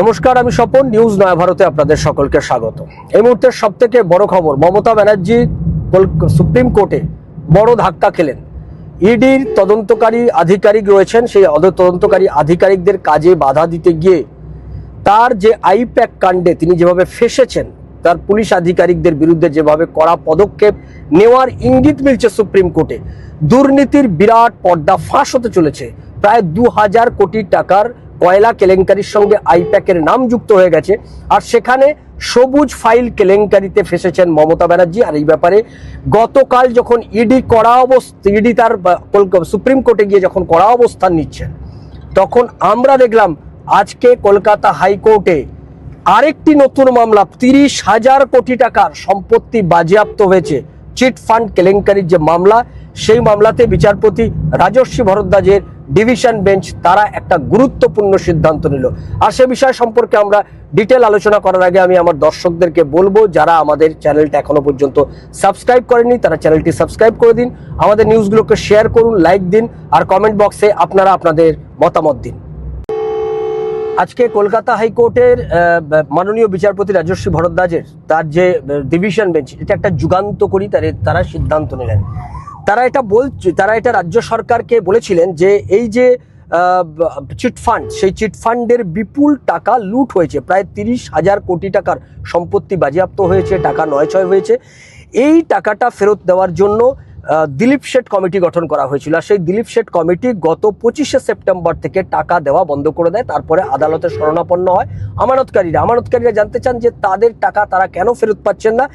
নমস্কার, আমি স্বপন, নিউজ নয়া ভারতে আপনাদের সকলকে স্বাগত। এই মুহূর্তের সব থেকে বড় খবর, মমতা ব্যানার্জি সুপ্রিম কোর্টে বড় ধাক্কা খেলেন। ইডির তদন্তকারী আধিকারিক রয়েছেন, সেই তদন্তকারী আধিকারিকদের কাজে বাধা দিতে গিয়ে তার যে আইপ্যাক কাণ্ডে তিনি যেভাবে ফেসেছেন, তার পুলিশ আধিকারিকদের বিরুদ্ধে যেভাবে কড়া পদক্ষেপ নেওয়ার ইঙ্গিত মিলছে সুপ্রিম কোর্টে, দুর্নীতির বিরাট পর্দা ফাঁস হতে চলেছে। প্রায় দু হাজার কোটি টাকার কয়লা কেলেঙ্কারির সঙ্গে আইপ্যাকের নাম যুক্ত হয়ে গেছে। আর সেখানে সবুজ ফাইল কেলেঙ্কারিতে ফেসেছেন মমতা ব্যানার্জি। আর এই ব্যাপারে গতকাল যখন ইডি কড়া অবস্থা ইডি তার সুপ্রিম কোর্টে গিয়ে যখন কড়া অবস্থান নিচ্ছেন, তখন আমরা দেখলাম আজকে কলকাতা হাইকোর্টে আরেকটি নতুন মামলা, তিরিশ হাজার কোটি টাকার সম্পত্তি বাজেয়াপ্ত হয়েছে। চিট ফান্ড কেলেঙ্কারির যে মামলা, সেই মামলাতে বিচারপতি রাজস্বী ভরদ্বাজের ডিভিশন বেঞ্চ, তারা একটা গুরুত্বপূর্ণ সিদ্ধান্ত নিল। আর সে বিষয় সম্পর্কে আমরা ডিটেল আলোচনা করার আগে আমি আমার দর্শকদেরকে বলব, যারা আমাদের চ্যানেলটা এখনও পর্যন্ত সাবস্ক্রাইব করেনি তারা চ্যানেলটি সাবস্ক্রাইব করে দিন, আমাদের নিউজগুলোকে শেয়ার করুন, লাইক দিন, আর কমেন্ট বক্সে আপনারা আপনাদের মতামত দিন। আজকে কলকাতা হাইকোর্টের মাননীয় বিচারপতি রাজস্বী ভরদ্বাজের, তার যে ডিভিশন বেঞ্চ, এটা একটা যুগান্তকরী তারা সিদ্ধান্ত নিলেন। তারা এটা বলছে তারা এটা রাজ্য সরকারকে বলেছিলেন যে এই যে চিটফান্ড সেই চিটফান্ডের বিপুল টাকা লুট হয়েছে। প্রায় তিরিশ হাজার কোটি টাকার সম্পত্তি বাজেয়াপ্ত হয়েছে, টাকা নয় ছয় হয়েছে। এই টাকাটা ফেরত দেওয়ার জন্য দিলীপ শেঠ কমিটি গঠন করা হয়েছিল। আর সেই দিলীপ শেঠ কমিটি গত পঁচিশে সেপ্টেম্বর থেকে টাকা দেওয়া বন্ধ করে দেয়। তারপরে আদালতে শরণাপন্ন হয় আমানতকারীরা। আমানতকারীরা জানতে চান যে তাদের টাকা তারা কেন ফেরত পাচ্ছেন না।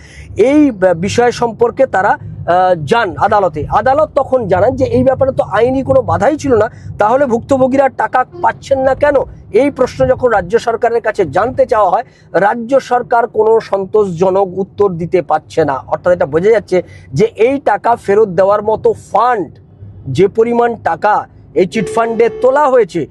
এই বিষয় সম্পর্কে তারা যান আদালতে। আদালত তখন জানান যে এই ব্যাপারে তো আইনি কোনো বাধাই ছিল না, তাহলে ভুক্তভোগীরা টাকা পাচ্ছেন না কেন? এই প্রশ্ন যখন রাজ্য সরকারের কাছে জানতে চাওয়া হয়, রাজ্য সরকার কোনো সন্তোষজনক উত্তর দিতে পারছে না। অর্থাৎ এটা বোঝা যাচ্ছে যে এই টাকা ফেরত দেওয়ার মতো ফান্ড যে পরিমাণ টাকা এই চিটফান্ডে তোলা হয়েছে,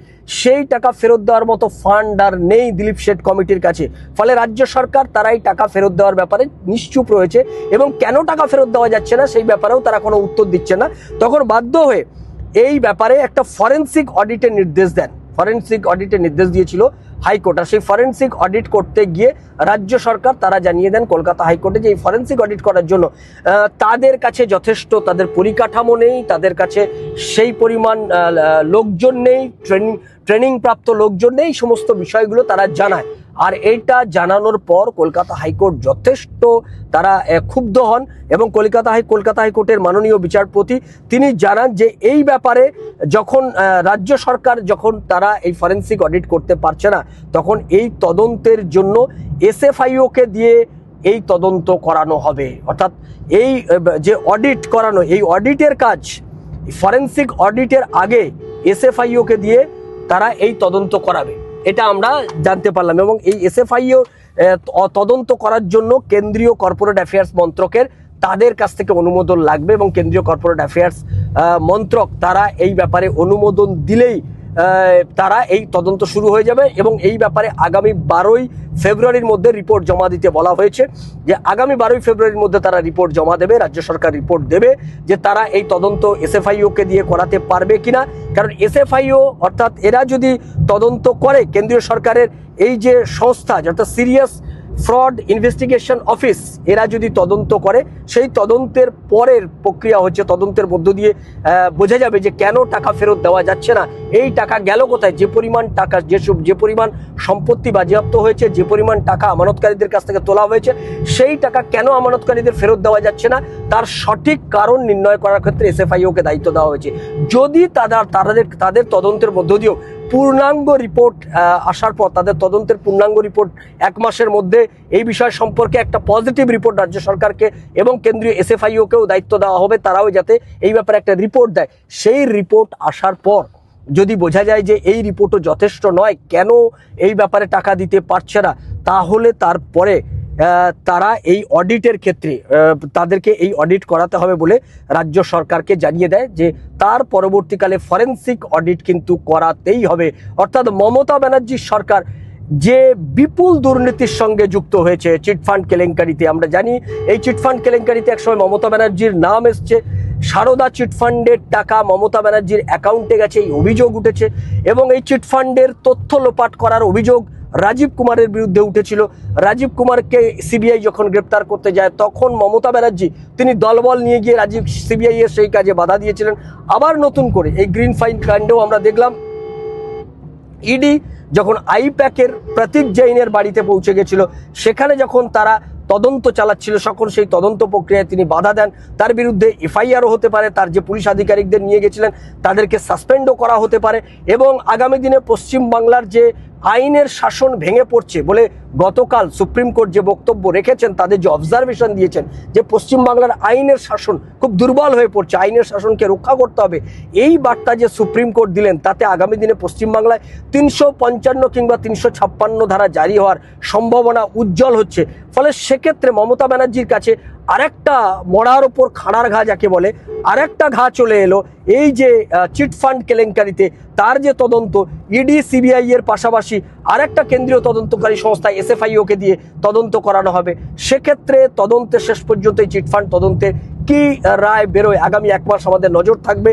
সেই টাকা ফেরত দেওয়ার মতো ফান্ড আর নেই দিলীপ শেঠ কমিটির কাছে। ফলে রাজ্য সরকার তারাই টাকা ফেরত দেওয়ার ব্যাপারে নিশ্চুপ রয়েছে এবং কেন টাকা ফেরত দেওয়া যাচ্ছে না সেই ব্যাপারেও তারা কোনো উত্তর দিচ্ছে না। তখন বাধ্য হয়ে এই ব্যাপারে একটা ফরেন্সিক অডিটের নির্দেশ দেন। ফরেন্সিক অডিটের নির্দেশ দিয়েছিল হাইকোর্ট। আর সেই ফরেন্সিক অডিট করতে গিয়ে রাজ্য সরকার তারা জানিয়ে দেন কলকাতা হাইকোর্টে যে এই ফরেন্সিক অডিট করার জন্য তাদের কাছে যথেষ্ট, তাদের পরিকাঠামো নেই, তাদের কাছে সেই পরিমাণ লোকজন নেই, ট্রেনিং ট্রেনিং প্রাপ্ত লোকজন নেই সমস্ত বিষয়গুলো তারা জানায়। আর এইটা জানানোর পর কলকাতা হাইকোর্ট যথেষ্ট তারা ক্ষুব্ধ হন এবং কলকাতা হাই, কলকাতা হাইকোর্টের মাননীয় বিচারপতি তিনি জানান যে এই ব্যাপারে যখন রাজ্য সরকার যখন তারা এই ফরেন্সিক অডিট করতে পারছে না, তখন এই তদন্তের জন্য এসএফআইওকে দিয়ে এই তদন্ত করানো হবে। অর্থাৎ এই যে অডিট করানো, এই অডিটের কাজ, ফরেন্সিক অডিটের আগে এসএফআইওকে দিয়ে তারা এই তদন্ত করাবে। এটা আমরা জানতে পারলাম এবং এই এসএফআইও তদন্ত করার জন্য কেন্দ্রীয় কর্পোরেট অ্যাফেয়ার্স মন্ত্রকের তাদের কাছ থেকে অনুমোদন লাগবে এবং কেন্দ্রীয় কর্পোরেট অ্যাফেয়ার্স মন্ত্রক তারা এই ব্যাপারে অনুমোদন দিলেই তারা এই তদন্ত শুরু হয়ে যাবে এবং এই ব্যাপারে আগামী বারোই ফেব্রুয়ারির মধ্যে রিপোর্ট জমা দিতে বলা হয়েছে যে আগামী বারোই ফেব্রুয়ারির মধ্যে তারা রিপোর্ট জমা দেবে, রাজ্য সরকার রিপোর্ট দেবে যে তারা এই তদন্ত এসএফআইওকে দিয়ে করাতে পারবে কিনা। কারণ এসএফআইও অর্থাৎ এরা যদি তদন্ত করে, কেন্দ্রীয় সরকারের এই যে সংস্থা যেটা সিরিয়াস ফ্রড ইনভেস্টিগেশন অফিস, এরা যদি তদন্ত করে, সেই তদন্তের পরের প্রক্রিয়া হচ্ছে তদন্তের মধ্য দিয়ে বোঝা যাবে যে কেন টাকা ফেরত দেওয়া যাচ্ছে না। এই টাকা গেল কোথায়? যে পরিমাণ টাকা যেসব যে পরিমাণ সম্পত্তি বাজেয়াপ্ত হয়েছে, যে পরিমাণ টাকা আমানতকারীদের কাছ থেকে তোলা হয়েছে, সেই টাকা কেন আমানতকারীদের ফেরত দেওয়া যাচ্ছে না? তার সঠিক কারণ নির্ণয় করার ক্ষেত্রে এসএফআইওকে দায়িত্ব দেওয়া হয়েছে। যদি তাদের তাদের তাদের তদন্তের মধ্য দিয়েও পূর্ণাঙ্গ রিপোর্ট আসার পর তাদের তদন্তের পূর্ণাঙ্গ রিপোর্ট এক মাসের মধ্যে এই বিষয় সম্পর্কে একটা পজিটিভ রিপোর্ট রাজ্য সরকারকে এবং কেন্দ্রীয় এসএফআইওকেও দায়িত্ব দেওয়া হবে। তারাও যাতে এই ব্যাপারে একটা রিপোর্ট দেয়। সেই রিপোর্ট আসার পর যদি বোঝা যায় যে এই রিপোর্টও যথেষ্ট নয়, কেন এই ব্যাপারে টাকা দিতে পারছে না, তাহলে তারপরে তারা এই অডিটের ক্ষেত্রে তাদেরকে এই অডিট করাতে হবে বলে রাজ্য সরকারকে জানিয়ে দেয় যে তার পরবর্তীকালে ফরেন্সিক অডিট কিন্তু করাতেই হবে। অর্থাৎ মমতা ব্যানার্জির সরকার যে বিপুল দুর্নীতির সঙ্গে যুক্ত হয়েছে চিটফান্ড কেলেঙ্কারিতে আমরা জানি, এই চিটফান্ড কেলেঙ্কারিতে একসময় মমতা ব্যানার্জির নাম এসছে। সারদা চিটফান্ডের টাকা মমতা ব্যানার্জির অ্যাকাউন্টে গেছে, এই অভিযোগ উঠেছে এবং এই চিটফান্ডের তথ্য লোপাট করার অভিযোগ রাজীব কুমারের বিরুদ্ধে উঠেছিল। রাজীব কুমারকে সিবিআই যখন গ্রেপ্তার করতে যায়, তখন মমতা ব্যানার্জি, তিনি দলবল নিয়ে গিয়ে রাজীব সিবিআই এর সেই কাজে বাধা দিয়েছিলেন। আবার নতুন করে এই গ্রিন ফাইন কাণ্ডেও আমরা দেখলাম, ইডি যখন আইপ্যাকের প্রতীক জৈনের বাড়িতে পৌঁছে গেছিল, সেখানে যখন তারা তদন্ত চালাচ্ছিল, সকল সেই তদন্ত প্রক্রিয়ায় তিনি বাধা দেন। তার বিরুদ্ধে এফআইআরও হতে পারে, তার যে পুলিশ আধিকারিকদের নিয়ে গেছিলেন, তাদেরকে সাসপেন্ডও করা হতে পারে এবং আগামী দিনে পশ্চিমবাংলার যে আইনের শাসন ভেঙে পড়ছে বলে গতকাল সুপ্রিম কোর্ট যে বক্তব্য রেখেছেন, তাদের যে অবজারভেশন দিয়েছেন যে পশ্চিমবাংলার আইনের শাসন খুব দুর্বল হয়ে পড়ছে, আইনের শাসনকে রক্ষা করতে হবে, এই বার্তা যে সুপ্রিম কোর্ট দিলেন, তাতে আগামী দিনে পশ্চিমবাংলায় তিনশো পঞ্চান্ন কিংবা তিনশো ছাপ্পান্ন ধারা জারি হওয়ার সম্ভাবনা উজ্জ্বল হচ্ছে। ফলে সেক্ষেত্রে মমতা ব্যানার্জির কাছে আরেকটা মরার ওপর খাড়ার ঘা যাকে বলে, আরেকটা ঘা চলে এলো। এই যে চিটফান্ড কেলেঙ্কারিতে, তার যে তদন্ত, ইডি, সিবিআই এর পাশাপাশি আরেকটা কেন্দ্রীয় তদন্তকারী সংস্থা এসএফআইওকে দিয়ে তদন্ত করানো হবে। সেক্ষেত্রে তদন্তে শেষ পর্যন্ত এই চিটফান্ড তদন্তে কি রায় বেরোয়? আগামী এক মাস আমাদের নজর থাকবে।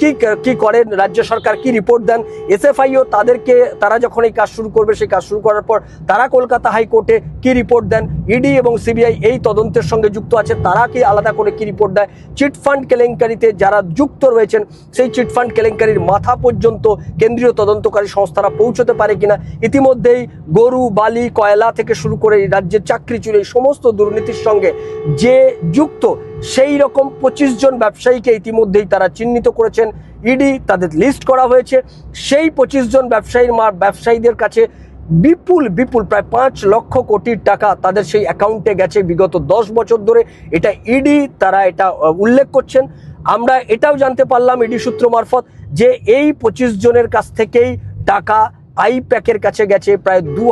কি কি করেন? রাজ্য সরকার কি রিপোর্ট দেন? এসএফআইও তাদেরকে, তারা যখন এই কাজ শুরু করবে, সেই কাজ শুরু করার পর তারা কলকাতা হাইকোর্টে কি রিপোর্ট দেন? ইডি এবং সিবিআই এই তদন্তের সঙ্গে যুক্ত আছে। তারা কি আলাদা করে কি রিপোর্ট দেয়? চিটফান্ড কেলেঙ্কারিতে যারা যুক্ত রয়েছেন, সেই চিটফান্ড কেলেঙ্কারির মাথা পর্যন্ত কেন্দ্রীয় তদন্তকারী সংস্থারা পৌঁছতে পারে কিনা? ইতিমধ্যেই গরু, বালি, কয়লা থেকে শুরু করে রাজ্যের চাকরি চুরি সমস্ত দুর্নীতির সঙ্গে যে যুক্ত, সেই রকম পঁচিশ জন ব্যবসায়ীকে ইতিমধ্যেই তারা চিহ্নিত করেছেন। ইডি তাদের লিস্ট করা হয়েছে। সেই পঁচিশ জন ব্যবসায়ীর মা, ব্যবসায়ীদের কাছে বিপুল বিপুল প্রায় পাঁচ লক্ষ কোটির টাকা তাদের সেই অ্যাকাউন্টে গেছে বিগত দশ বছর ধরে। এটা ইডি তারা এটা উল্লেখ করছেন। আমরা এটাও জানতে পারলাম ইডি সূত্র মারফত যে এই পঁচিশ জনের কাছ থেকেই টাকা আইপ্যাকের কাছে গেছে প্রায় দু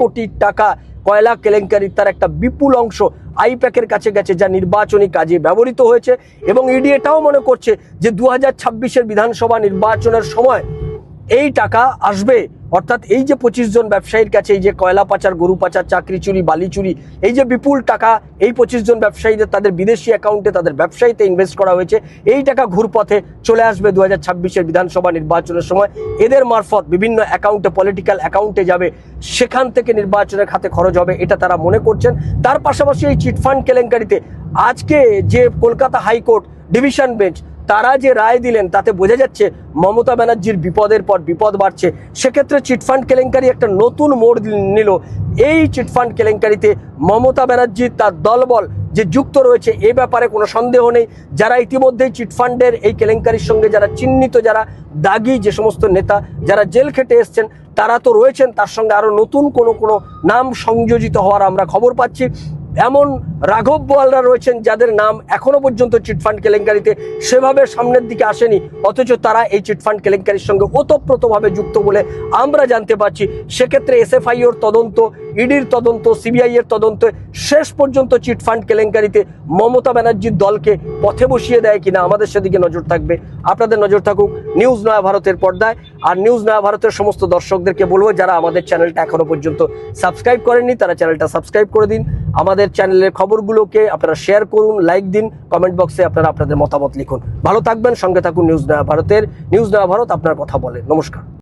কোটি টাকা। কয়লা কেলেঙ্কারি তার একটা বিপুল অংশ আইপ্যাকের কাছে গেছে, যা নির্বাচনী কাজে ব্যবহৃত হয়েছে এবং ইডি এটাও মনে করছে যে দু হাজার বিধানসভা নির্বাচনের সময় এই টাকা আসবে। অর্থাৎ এই যে পঁচিশ জন ব্যবসায়ীর কাছে এই যে কয়লা পাচার, গরু পাচার, চাকরি চুরি, বালি চুরি, এই যে বিপুল টাকা এই পঁচিশ জন ব্যবসায়ীদের তাদের বিদেশি অ্যাকাউন্টে তাদের ব্যবসায়ীতে ইনভেস্ট করা হয়েছে, এই টাকা ঘুরপথে চলে আসবে দু হাজার বিধানসভা নির্বাচনের সময়। এদের মারফত বিভিন্ন অ্যাকাউন্টে পলিটিক্যাল অ্যাকাউন্টে যাবে। সেখান থেকে নির্বাচনের খাতে খরচ হবে, এটা তারা মনে করছেন। তার পাশাপাশি এই চিটফান্ড কেলেঙ্কারিতে আজকে যে কলকাতা হাইকোর্ট ডিভিশন বেঞ্চ তারা যে রায় দিলেন, তাতে বোঝা যাচ্ছে মমতা ব্যানার্জির বিপদের পর বিপদ বাড়ছে। সেক্ষেত্রে চিটফান্ড কেলেঙ্কারি একটা নতুন মোড় নিল। এই চিটফান্ড কেলেঙ্কারিতে মমতা ব্যানার্জি তার দলবল যে যুক্ত রয়েছে, এ ব্যাপারে কোনো সন্দেহ নেই। যারা ইতিমধ্যেই চিটফান্ডের এই কেলেঙ্কারির সঙ্গে যারা চিহ্নিত, যারা দাগি যে সমস্ত নেতা, যারা জেল খেটে এসছেন, তারা তো রয়েছেন। তার সঙ্গে আরও নতুন কোনো কোনো নাম সংযোজিত হওয়ার আমরা খবর পাচ্ছি। এমন রাঘব বোয়ালরা রয়েছেন যাদের নাম এখনও পর্যন্ত চিটফান্ড কেলেঙ্কারিতে সেভাবে সামনের দিকে আসেনি, অথচ তারা এই চিটফান্ড কেলেঙ্কারির সঙ্গে ওতপ্রোতভাবে যুক্ত বলে আমরা জানতে পারছি। সেক্ষেত্রে এসএফআইওর তদন্ত ইডির তদন্ত, সিবিআই এর তদন্ত শেষ পর্যন্ত চিটফান্ড কেলেঙ্কারিতে মমতা ব্যানার্জির দলকে পথে বসিয়ে দেয় কিনা আমাদের সেদিকে নজর থাকবে। আপনাদের নজর থাকুক নিউজ নয়া ভারতের পর্দায়। আর নিউজ নয়া ভারতের সমস্ত দর্শকদেরকে বলব, যারা আমাদের চ্যানেলটা এখনও পর্যন্ত সাবস্ক্রাইব করেননি, তারা চ্যানেলটা সাবস্ক্রাইব করে দিন। আমাদের চ্যানেলের খবরগুলোকে আপনারা শেয়ার করুন, লাইক দিন, কমেন্ট বক্সে আপনারা আপনাদের মতামত লিখুন। ভালো থাকবেন, সঙ্গে থাকুন নিউজ নয়া ভারতের। নিউজ নয়া ভারত আপনার কথা বলে। নমস্কার।